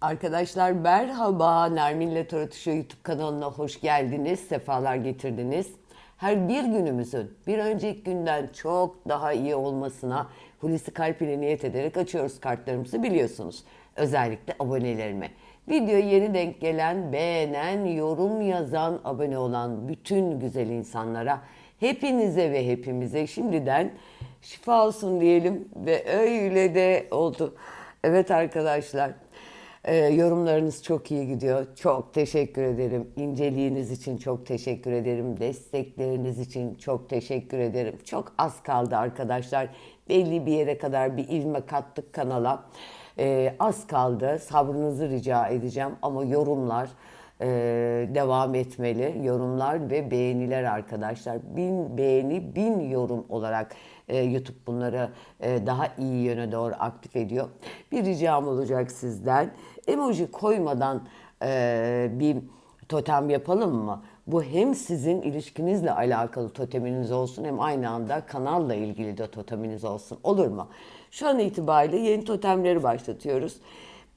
Arkadaşlar merhaba. Nermin'le Tarotuşu YouTube kanalına hoş geldiniz. Sefalar getirdiniz. Her bir günümüzün bir önceki günden çok daha iyi olmasına Hulusi Kalp ile niyet ederek açıyoruz kartlarımızı biliyorsunuz. Özellikle abonelerime. Videoya yeni denk gelen, beğenen, yorum yazan, abone olan bütün güzel insanlara hepinize ve hepimize şimdiden şifa olsun diyelim ve öyle de oldu. Evet arkadaşlar. Ee, yorumlarınız çok iyi gidiyor. Çok teşekkür ederim. İnceliğiniz için çok teşekkür ederim. Destekleriniz için çok teşekkür ederim. Çok az kaldı arkadaşlar. Belli bir yere kadar bir ivme kattık kanala. Ee, az kaldı. Sabrınızı rica edeceğim ama yorumlar e, devam etmeli. Yorumlar ve beğeniler arkadaşlar. Bin beğeni, bin yorum olarak e, YouTube bunları e, daha iyi yöne doğru aktif ediyor. Bir ricam olacak sizden. Emoji koymadan e, bir totem yapalım mı? Bu hem sizin ilişkinizle alakalı toteminiz olsun hem aynı anda kanalla ilgili de toteminiz olsun. Olur mu? Şu an itibariyle yeni totemleri başlatıyoruz.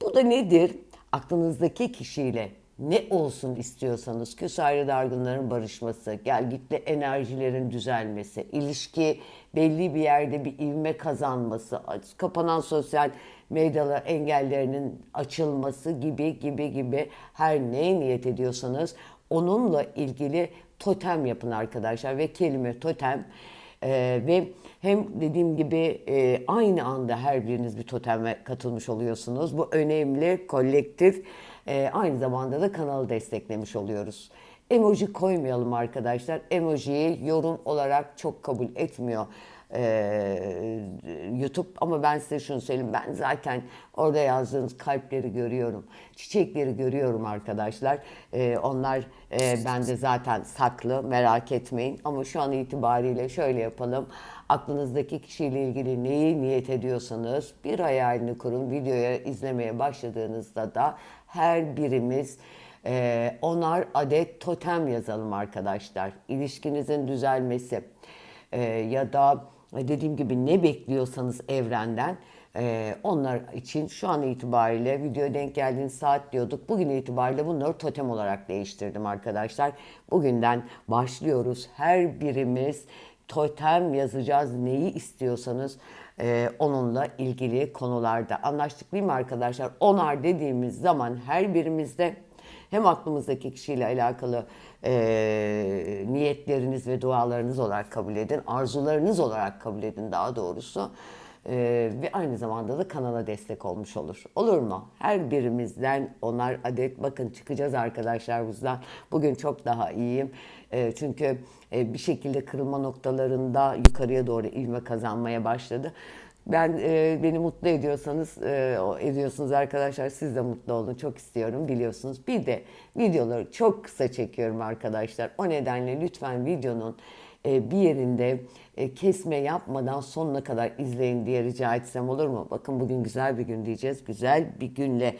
Bu da nedir? Aklınızdaki kişiyle ne olsun istiyorsanız küs ayrı dargınların barışması, gelgitli enerjilerin düzelmesi, ilişki belli bir yerde bir ivme kazanması, kapanan sosyal medyalar engellerinin açılması gibi gibi gibi her neye niyet ediyorsanız onunla ilgili totem yapın arkadaşlar ve kelime totem ee, ve hem dediğim gibi e, aynı anda her biriniz bir toteme katılmış oluyorsunuz. Bu önemli, kolektif. E, aynı zamanda da kanalı desteklemiş oluyoruz. Emoji koymayalım arkadaşlar. Emojiyi yorum olarak çok kabul etmiyor e, YouTube. Ama ben size şunu söyleyeyim. Ben zaten orada yazdığınız kalpleri görüyorum. Çiçekleri görüyorum arkadaşlar. E, onlar e, bende zaten saklı. Merak etmeyin. Ama şu an itibariyle şöyle yapalım. Aklınızdaki kişiyle ilgili neyi niyet ediyorsanız bir hayalini kurun. Videoya izlemeye başladığınızda da her birimiz e, onar adet totem yazalım arkadaşlar. İlişkinizin düzelmesi e, ya da dediğim gibi ne bekliyorsanız evrenden e, onlar için şu an itibariyle videoya denk geldiğiniz saat diyorduk. Bugün itibariyle bunları totem olarak değiştirdim arkadaşlar. Bugünden başlıyoruz. Her birimiz totem yazacağız. Neyi istiyorsanız e, onunla ilgili konularda. Anlaştık değil mi arkadaşlar? Onar dediğimiz zaman her birimizde hem aklımızdaki kişiyle alakalı e, niyetleriniz ve dualarınız olarak kabul edin, arzularınız olarak kabul edin daha doğrusu. E, ve aynı zamanda da kanala destek olmuş olur. Olur mu? Her birimizden onar adet bakın çıkacağız arkadaşlar buzdan. Bugün çok daha iyiyim. E, çünkü e, bir şekilde kırılma noktalarında yukarıya doğru ivme kazanmaya başladı. Ben e, beni mutlu ediyorsanız e, ediyorsunuz arkadaşlar siz de mutlu olun çok istiyorum biliyorsunuz. Bir de videoları çok kısa çekiyorum arkadaşlar. O nedenle lütfen videonun e, bir yerinde e, kesme yapmadan sonuna kadar izleyin diye rica etsem olur mu? Bakın bugün güzel bir gün diyeceğiz. Güzel bir günle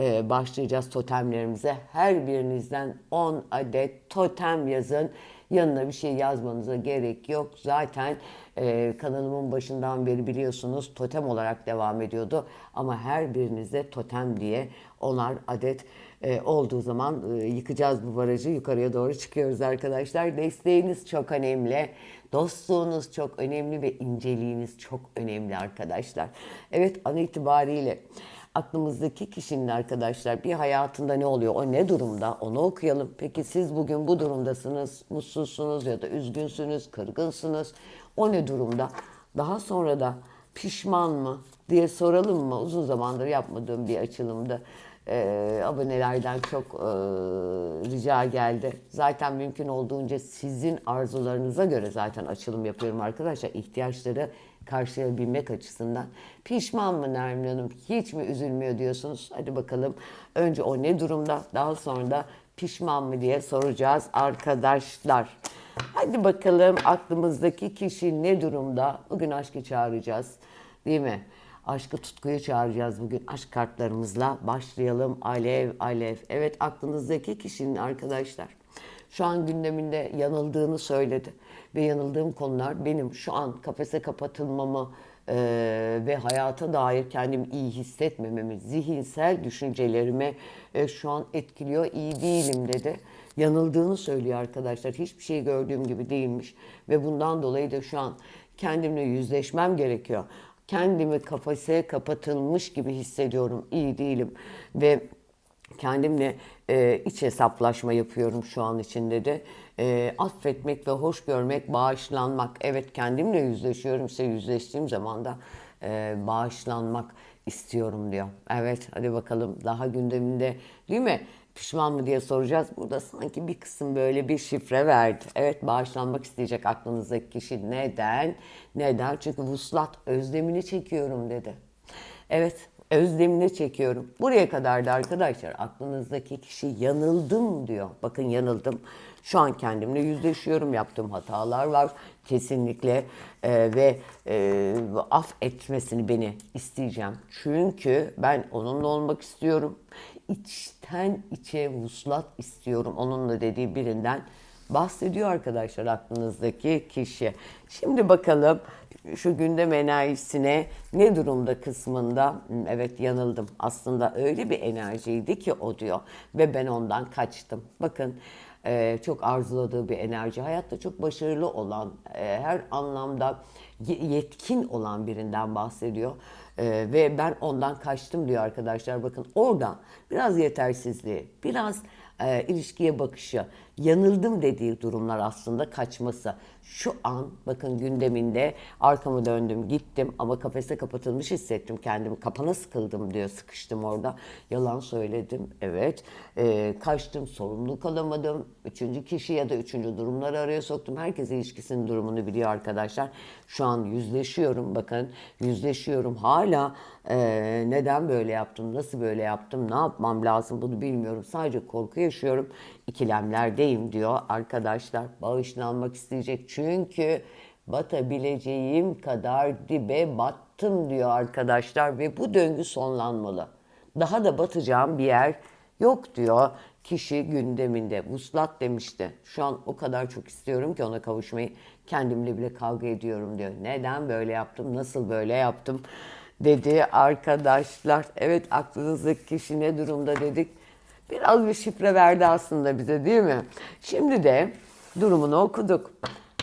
e, başlayacağız totemlerimize. Her birinizden 10 adet totem yazın. Yanına bir şey yazmanıza gerek yok. Zaten e, kanalımın başından beri biliyorsunuz totem olarak devam ediyordu. Ama her birinize totem diye onar adet e, olduğu zaman e, yıkacağız bu barajı. Yukarıya doğru çıkıyoruz arkadaşlar. Desteğiniz çok önemli. Dostluğunuz çok önemli ve inceliğiniz çok önemli arkadaşlar. Evet an itibariyle aklımızdaki kişinin arkadaşlar bir hayatında ne oluyor, o ne durumda onu okuyalım. Peki siz bugün bu durumdasınız, mutsuzsunuz ya da üzgünsünüz, kırgınsınız. O ne durumda? Daha sonra da pişman mı diye soralım mı? Uzun zamandır yapmadığım bir açılımda e, abonelerden çok e, rica geldi. Zaten mümkün olduğunca sizin arzularınıza göre zaten açılım yapıyorum arkadaşlar. İhtiyaçları karşılayabilmek açısından. Pişman mı Nermin Hanım? Hiç mi üzülmüyor diyorsunuz? Hadi bakalım. Önce o ne durumda? Daha sonra da pişman mı diye soracağız arkadaşlar. Hadi bakalım aklımızdaki kişi ne durumda? Bugün aşkı çağıracağız. Değil mi? Aşkı tutkuyu çağıracağız bugün. Aşk kartlarımızla başlayalım. Alev alev. Evet aklınızdaki kişinin arkadaşlar şu an gündeminde yanıldığını söyledi. Ve yanıldığım konular benim şu an kafese kapatılmamı e, ve hayata dair kendimi iyi hissetmememi, zihinsel düşüncelerimi e, şu an etkiliyor. İyi değilim dedi. Yanıldığını söylüyor arkadaşlar. Hiçbir şey gördüğüm gibi değilmiş ve bundan dolayı da şu an kendimle yüzleşmem gerekiyor. Kendimi kafese kapatılmış gibi hissediyorum. İyi değilim ve kendimle e, iç hesaplaşma yapıyorum şu an için dedi. E, affetmek ve hoş görmek, bağışlanmak. Evet kendimle yüzleşiyorum. İşte yüzleştiğim zaman da e, bağışlanmak istiyorum diyor. Evet hadi bakalım daha gündeminde değil mi? Pişman mı diye soracağız. Burada sanki bir kısım böyle bir şifre verdi. Evet bağışlanmak isteyecek aklınızdaki kişi. Neden? Neden? Çünkü vuslat özlemini çekiyorum dedi. Evet özlemini çekiyorum. Buraya kadar da arkadaşlar aklınızdaki kişi yanıldım diyor. Bakın yanıldım. Şu an kendimle yüzleşiyorum. Yaptığım hatalar var. Kesinlikle e, ve e, af etmesini beni isteyeceğim. Çünkü ben onunla olmak istiyorum. İçten içe vuslat istiyorum. Onunla dediği birinden bahsediyor arkadaşlar aklınızdaki kişi. Şimdi bakalım şu gündem enerjisine ne durumda kısmında Hmm, evet yanıldım. Aslında öyle bir enerjiydi ki o diyor ve ben ondan kaçtım. Bakın e, çok arzuladığı bir enerji. Hayatta çok başarılı olan, e, her anlamda ye- yetkin olan birinden bahsediyor. E, ve ben ondan kaçtım diyor arkadaşlar. Bakın orada biraz yetersizliği, biraz e, ilişkiye bakışı, yanıldım dediği durumlar aslında kaçması. Şu an bakın gündeminde arkamı döndüm gittim ama kafese kapatılmış hissettim kendimi. Kapana sıkıldım diyor sıkıştım orada. Yalan söyledim evet. E, kaçtım sorumluluk alamadım. Üçüncü kişi ya da üçüncü durumları araya soktum. Herkes ilişkisinin durumunu biliyor arkadaşlar. Şu an yüzleşiyorum bakın yüzleşiyorum. Hala e, neden böyle yaptım, nasıl böyle yaptım, ne yapmam lazım bunu bilmiyorum. Sadece korku yaşıyorum. İkilemlerdeyim diyor arkadaşlar. Bağışlanmak isteyecek çünkü batabileceğim kadar dibe battım diyor arkadaşlar ve bu döngü sonlanmalı. Daha da batacağım bir yer yok diyor kişi gündeminde. Vuslat demişti. Şu an o kadar çok istiyorum ki ona kavuşmayı kendimle bile kavga ediyorum diyor. Neden böyle yaptım, nasıl böyle yaptım dedi arkadaşlar. Evet aklınızdaki kişi ne durumda dedik. Biraz bir şifre verdi aslında bize değil mi? Şimdi de durumunu okuduk.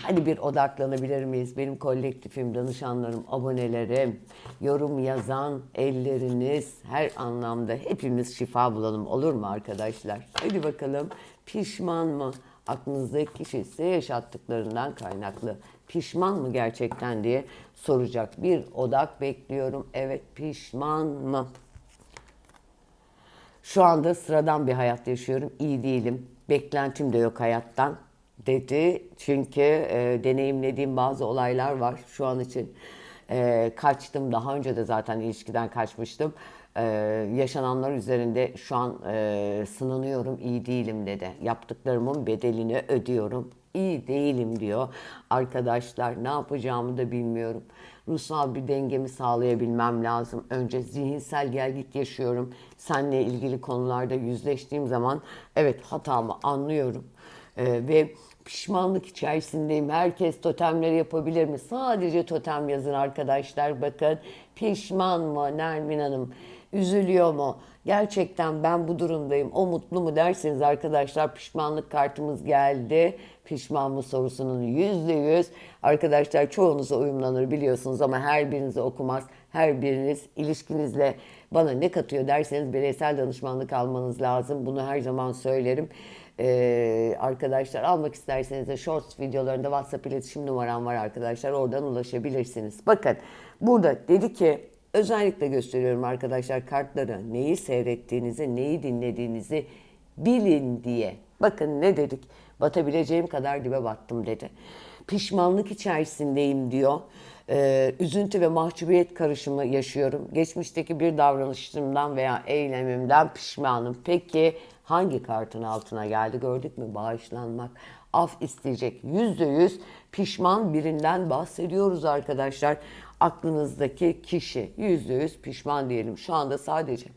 Hadi bir odaklanabilir miyiz? Benim kolektifim, danışanlarım, abonelerim, yorum yazan elleriniz her anlamda hepimiz şifa bulalım olur mu arkadaşlar? Hadi bakalım pişman mı? Aklınızdaki kişi size yaşattıklarından kaynaklı pişman mı gerçekten diye soracak. Bir odak bekliyorum. Evet pişman mı? Şu anda sıradan bir hayat yaşıyorum. İyi değilim. Beklentim de yok hayattan dedi. Çünkü e, deneyimlediğim bazı olaylar var şu an için. E, kaçtım. Daha önce de zaten ilişkiden kaçmıştım. E, yaşananlar üzerinde şu an e, sınanıyorum. İyi değilim dedi. Yaptıklarımın bedelini ödüyorum. İyi değilim diyor. Arkadaşlar ne yapacağımı da bilmiyorum. Ruhsal bir dengemi sağlayabilmem lazım. Önce zihinsel gelgit yaşıyorum. Seninle ilgili konularda yüzleştiğim zaman evet hatamı anlıyorum. Ee, ve pişmanlık içerisindeyim. Herkes totemleri yapabilir mi? Sadece totem yazın arkadaşlar. Bakın pişman mı Nermin Hanım? Üzülüyor mu? Gerçekten ben bu durumdayım. O mutlu mu derseniz arkadaşlar pişmanlık kartımız geldi. Pişman mı sorusunun yüzde yüz. Arkadaşlar çoğunuza uyumlanır biliyorsunuz ama her birinize okumaz. Her biriniz ilişkinizle bana ne katıyor derseniz bireysel danışmanlık almanız lazım. Bunu her zaman söylerim. Ee, arkadaşlar almak isterseniz de shorts videolarında WhatsApp iletişim numaram var arkadaşlar. Oradan ulaşabilirsiniz. Bakın burada dedi ki özellikle gösteriyorum arkadaşlar kartları neyi seyrettiğinizi, neyi dinlediğinizi bilin diye. Bakın ne dedik? Batabileceğim kadar dibe battım dedi. Pişmanlık içerisindeyim diyor. Ee, üzüntü ve mahcubiyet karışımı yaşıyorum. Geçmişteki bir davranışımdan veya eylemimden pişmanım. Peki hangi kartın altına geldi gördük mü? Bağışlanmak, af isteyecek. Yüzde yüz pişman birinden bahsediyoruz arkadaşlar. Aklınızdaki kişi yüzde yüz pişman diyelim. Şu anda sadece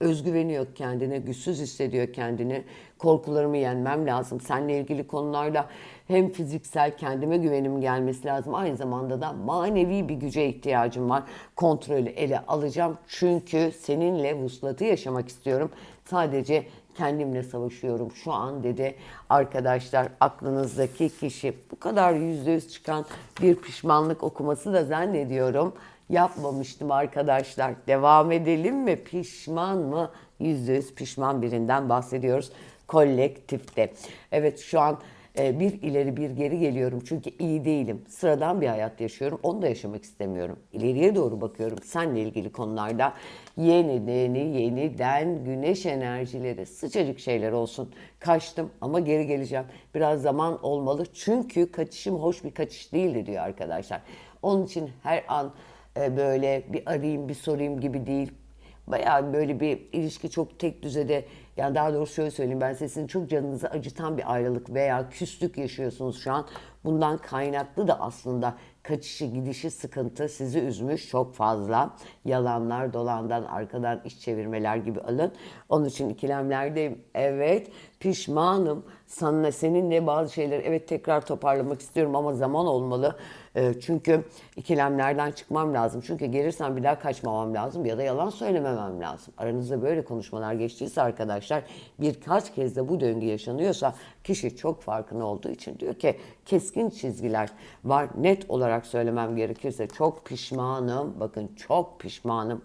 Özgüveni yok kendine, güçsüz hissediyor kendini. Korkularımı yenmem lazım. Seninle ilgili konularda hem fiziksel kendime güvenim gelmesi lazım. Aynı zamanda da manevi bir güce ihtiyacım var. Kontrolü ele alacağım. Çünkü seninle vuslatı yaşamak istiyorum. Sadece kendimle savaşıyorum şu an dedi. Arkadaşlar aklınızdaki kişi. Bu kadar yüzde yüz çıkan bir pişmanlık okuması da zannediyorum yapmamıştım arkadaşlar. Devam edelim mi? Pişman mı? Yüzde yüz pişman birinden bahsediyoruz kolektifte evet şu an bir ileri bir geri geliyorum çünkü iyi değilim. Sıradan bir hayat yaşıyorum. Onu da yaşamak istemiyorum. İleriye doğru bakıyorum. Seninle ilgili konularda yeniden yeniden güneş enerjileri sıcacık şeyler olsun. Kaçtım ama geri geleceğim. Biraz zaman olmalı. Çünkü kaçışım hoş bir kaçış değildi diyor arkadaşlar. Onun için her an e, böyle bir arayayım bir sorayım gibi değil bayağı böyle bir ilişki çok tek düzede yani daha doğrusu şöyle söyleyeyim ben sizin çok canınızı acıtan bir ayrılık veya küslük yaşıyorsunuz şu an. Bundan kaynaklı da aslında kaçışı gidişi sıkıntı sizi üzmüş çok fazla. Yalanlar dolandan arkadan iş çevirmeler gibi alın. Onun için ikilemlerdeyim. Evet pişmanım. Sana, seninle bazı şeyleri evet tekrar toparlamak istiyorum ama zaman olmalı. E, çünkü ikilemlerden çıkmam lazım. Çünkü gelirsen bir daha kaçmamam lazım ya da yalan söylememem lazım. Aranızda böyle konuşmalar geçtiyse arkadaşlar birkaç kez de bu döngü yaşanıyorsa kişi çok farkında olduğu için diyor ki keskin çizgiler var. Net olarak söylemem gerekirse çok pişmanım. Bakın çok pişmanım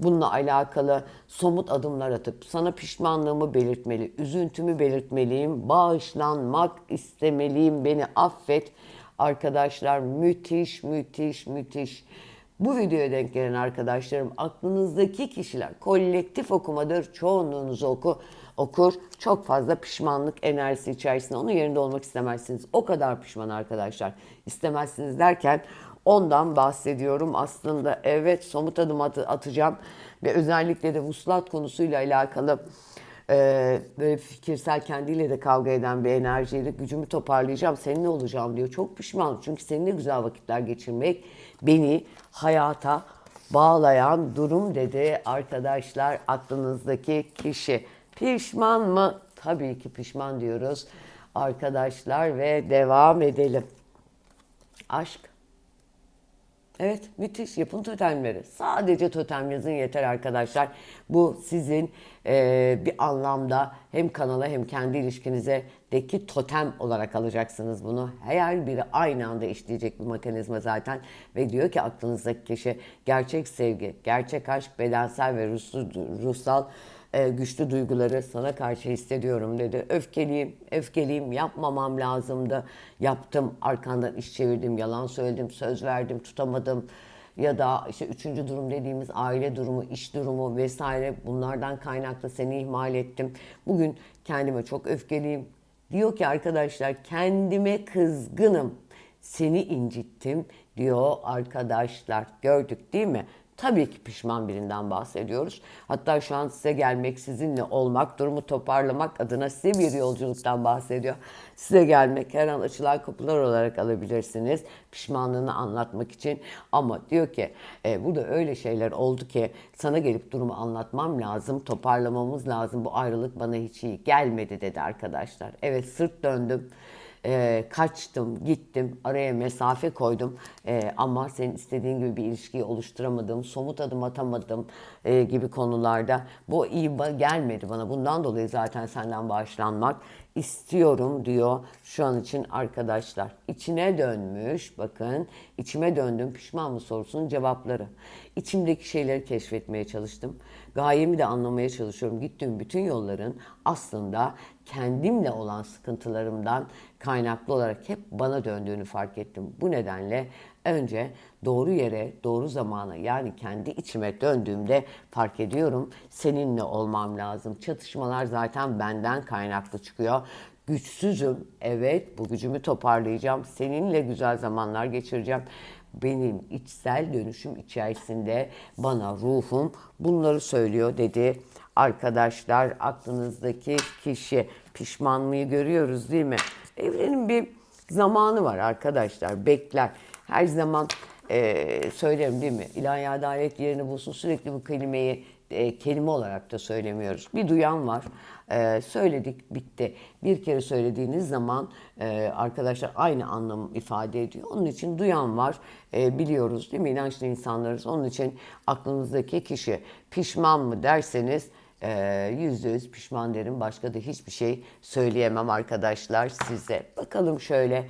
bununla alakalı somut adımlar atıp sana pişmanlığımı belirtmeli, üzüntümü belirtmeliyim, bağışlanmak istemeliyim, beni affet. Arkadaşlar müthiş, müthiş, müthiş. Bu videoya denk gelen arkadaşlarım aklınızdaki kişiler kolektif okumadır. Çoğunluğunuz oku, okur. Çok fazla pişmanlık enerjisi içerisinde. Onun yerinde olmak istemezsiniz. O kadar pişman arkadaşlar. İstemezsiniz derken ondan bahsediyorum. Aslında evet somut adım at- atacağım. Ve özellikle de vuslat konusuyla alakalı ee, böyle fikirsel kendiyle de kavga eden bir enerjiyle gücümü toparlayacağım. Seninle olacağım diyor. Çok pişman çünkü seninle güzel vakitler geçirmek beni hayata bağlayan durum dedi arkadaşlar aklınızdaki kişi. Pişman mı? Tabii ki pişman diyoruz arkadaşlar ve devam edelim. Aşk. Evet müthiş yapın totemleri. Sadece totem yazın yeter arkadaşlar. Bu sizin e, bir anlamda hem kanala hem kendi ilişkinize deki totem olarak alacaksınız bunu. Her biri aynı anda işleyecek bir mekanizma zaten. Ve diyor ki aklınızdaki kişi gerçek sevgi, gerçek aşk, bedensel ve ruhsal, ruhsal e, güçlü duyguları sana karşı hissediyorum dedi. Öfkeliyim, öfkeliyim, yapmamam lazımdı. Yaptım, arkandan iş çevirdim, yalan söyledim, söz verdim, tutamadım. Ya da işte üçüncü durum dediğimiz aile durumu, iş durumu vesaire bunlardan kaynaklı seni ihmal ettim. Bugün kendime çok öfkeliyim. Diyor ki arkadaşlar kendime kızgınım. Seni incittim diyor arkadaşlar. Gördük değil mi? Tabii ki pişman birinden bahsediyoruz. Hatta şu an size gelmek, sizinle olmak, durumu toparlamak adına size bir yolculuktan bahsediyor. Size gelmek her an açılan kapılar olarak alabilirsiniz. Pişmanlığını anlatmak için. Ama diyor ki e, burada öyle şeyler oldu ki sana gelip durumu anlatmam lazım, toparlamamız lazım. Bu ayrılık bana hiç iyi gelmedi dedi arkadaşlar. Evet sırt döndüm e, kaçtım, gittim, araya mesafe koydum e, ama senin istediğin gibi bir ilişkiyi oluşturamadım, somut adım atamadım e, gibi konularda bu iyi gelmedi bana. Bundan dolayı zaten senden bağışlanmak istiyorum diyor şu an için arkadaşlar. İçine dönmüş bakın içime döndüm pişman mı sorusunun cevapları. İçimdeki şeyleri keşfetmeye çalıştım. Gayemi de anlamaya çalışıyorum. Gittiğim bütün yolların aslında kendimle olan sıkıntılarımdan kaynaklı olarak hep bana döndüğünü fark ettim. Bu nedenle önce doğru yere, doğru zamana yani kendi içime döndüğümde fark ediyorum seninle olmam lazım. Çatışmalar zaten benden kaynaklı çıkıyor. Güçsüzüm. Evet bu gücümü toparlayacağım. Seninle güzel zamanlar geçireceğim benim içsel dönüşüm içerisinde bana ruhum bunları söylüyor dedi. Arkadaşlar aklınızdaki kişi pişmanlığı görüyoruz değil mi? Evrenin bir zamanı var arkadaşlar bekler. Her zaman e, söylerim değil mi? İlahi adalet yerini bulsun sürekli bu kelimeyi e, kelime olarak da söylemiyoruz. Bir duyan var. E, söyledik bitti. Bir kere söylediğiniz zaman e, arkadaşlar aynı anlam ifade ediyor. Onun için duyan var. E, biliyoruz değil mi? İnançlı insanlarız. Onun için aklınızdaki kişi pişman mı derseniz ee, Yüzde yüz pişman derim. Başka da hiçbir şey söyleyemem arkadaşlar size. Bakalım şöyle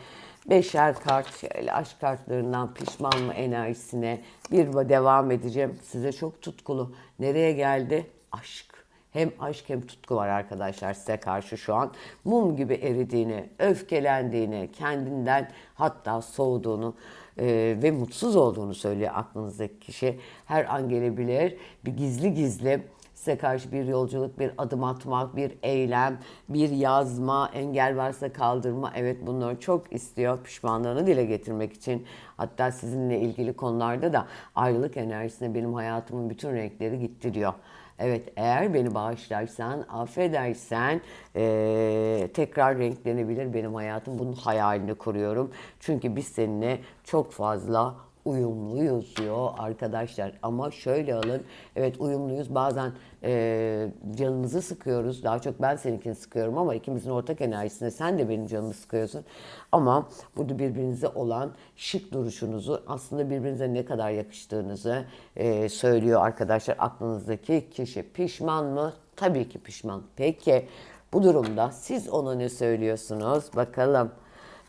beşer kart şöyle aşk kartlarından pişman mı enerjisine bir devam edeceğim. Size çok tutkulu. Nereye geldi? Aşk. Hem aşk hem tutku var arkadaşlar size karşı şu an. Mum gibi eridiğini, öfkelendiğini, kendinden hatta soğuduğunu e, ve mutsuz olduğunu söylüyor aklınızdaki kişi. Her an gelebilir. Bir gizli gizli size karşı bir yolculuk, bir adım atmak, bir eylem, bir yazma, engel varsa kaldırma. Evet bunları çok istiyor pişmanlığını dile getirmek için. Hatta sizinle ilgili konularda da ayrılık enerjisine benim hayatımın bütün renkleri gitti diyor. Evet eğer beni bağışlarsan, affedersen eee, tekrar renklenebilir benim hayatım. Bunun hayalini kuruyorum. Çünkü biz seninle çok fazla uyumluyuz diyor arkadaşlar. Ama şöyle alın. Evet uyumluyuz. Bazen e, canımızı sıkıyoruz. Daha çok ben seninkini sıkıyorum ama ikimizin ortak enerjisinde sen de benim canımı sıkıyorsun. Ama burada birbirinize olan şık duruşunuzu aslında birbirinize ne kadar yakıştığınızı e, söylüyor arkadaşlar. Aklınızdaki kişi pişman mı? Tabii ki pişman. Peki bu durumda siz ona ne söylüyorsunuz? Bakalım.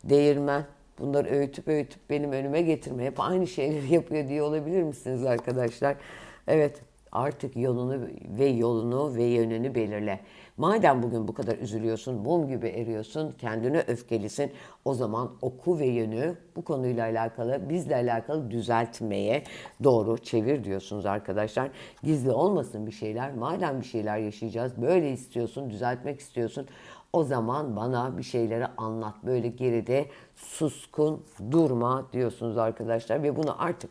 Değirmen Bunları öğütüp öğütüp benim önüme getirme. Hep aynı şeyleri yapıyor diye olabilir misiniz arkadaşlar? Evet artık yolunu ve yolunu ve yönünü belirle. Madem bugün bu kadar üzülüyorsun, mum gibi eriyorsun, kendine öfkelisin, o zaman oku ve yönü bu konuyla alakalı, bizle alakalı düzeltmeye doğru çevir diyorsunuz arkadaşlar. Gizli olmasın bir şeyler. Madem bir şeyler yaşayacağız, böyle istiyorsun, düzeltmek istiyorsun. O zaman bana bir şeyleri anlat. Böyle geride suskun durma diyorsunuz arkadaşlar. Ve bunu artık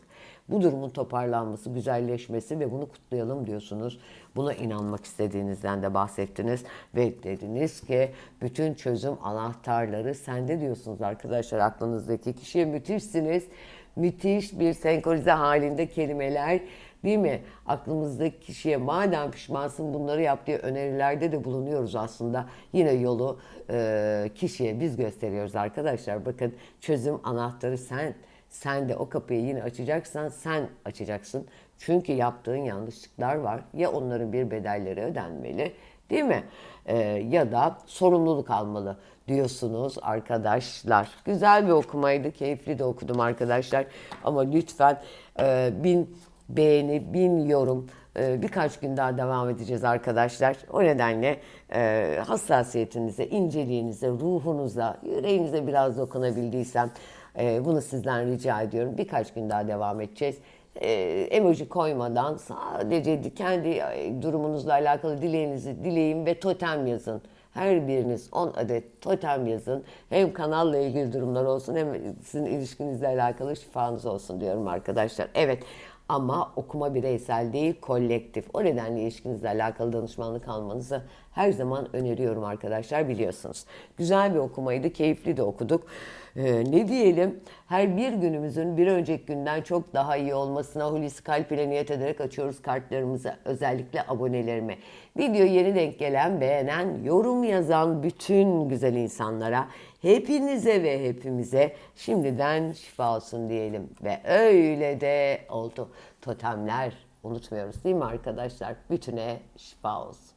bu durumun toparlanması, güzelleşmesi ve bunu kutlayalım diyorsunuz. Buna inanmak istediğinizden de bahsettiniz. Ve dediniz ki bütün çözüm anahtarları sende diyorsunuz arkadaşlar. Aklınızdaki kişiye müthişsiniz. Müthiş bir senkronize halinde kelimeler Değil mi? Aklımızdaki kişiye madem pişmansın bunları yap diye önerilerde de bulunuyoruz aslında. Yine yolu e, kişiye biz gösteriyoruz arkadaşlar. Bakın çözüm anahtarı sen. Sen de o kapıyı yine açacaksan sen açacaksın. Çünkü yaptığın yanlışlıklar var. Ya onların bir bedelleri ödenmeli değil mi? E, ya da sorumluluk almalı diyorsunuz arkadaşlar. Güzel bir okumaydı. Keyifli de okudum arkadaşlar. Ama lütfen e, bin beğeni, bin yorum. Ee, birkaç gün daha devam edeceğiz arkadaşlar. O nedenle e, hassasiyetinize, inceliğinize, ruhunuza, yüreğinize biraz dokunabildiysem e, bunu sizden rica ediyorum. Birkaç gün daha devam edeceğiz. E, emoji koymadan sadece kendi durumunuzla alakalı dileğinizi dileyin ve totem yazın. Her biriniz 10 adet totem yazın. Hem kanalla ilgili durumlar olsun hem sizin ilişkinizle alakalı şifanız olsun diyorum arkadaşlar. Evet ama okuma bireysel değil, kolektif. O nedenle ilişkinizle alakalı danışmanlık almanızı her zaman öneriyorum arkadaşlar biliyorsunuz. Güzel bir okumaydı, keyifli de okuduk. Ee, ne diyelim, her bir günümüzün bir önceki günden çok daha iyi olmasına Hulusi Kalp ile niyet ederek açıyoruz kartlarımızı. Özellikle abonelerime. Video yeni denk gelen, beğenen, yorum yazan bütün güzel insanlara, hepinize ve hepimize şimdiden şifa olsun diyelim. Ve öyle de oldu. Totemler unutmuyoruz değil mi arkadaşlar? Bütüne şifa olsun.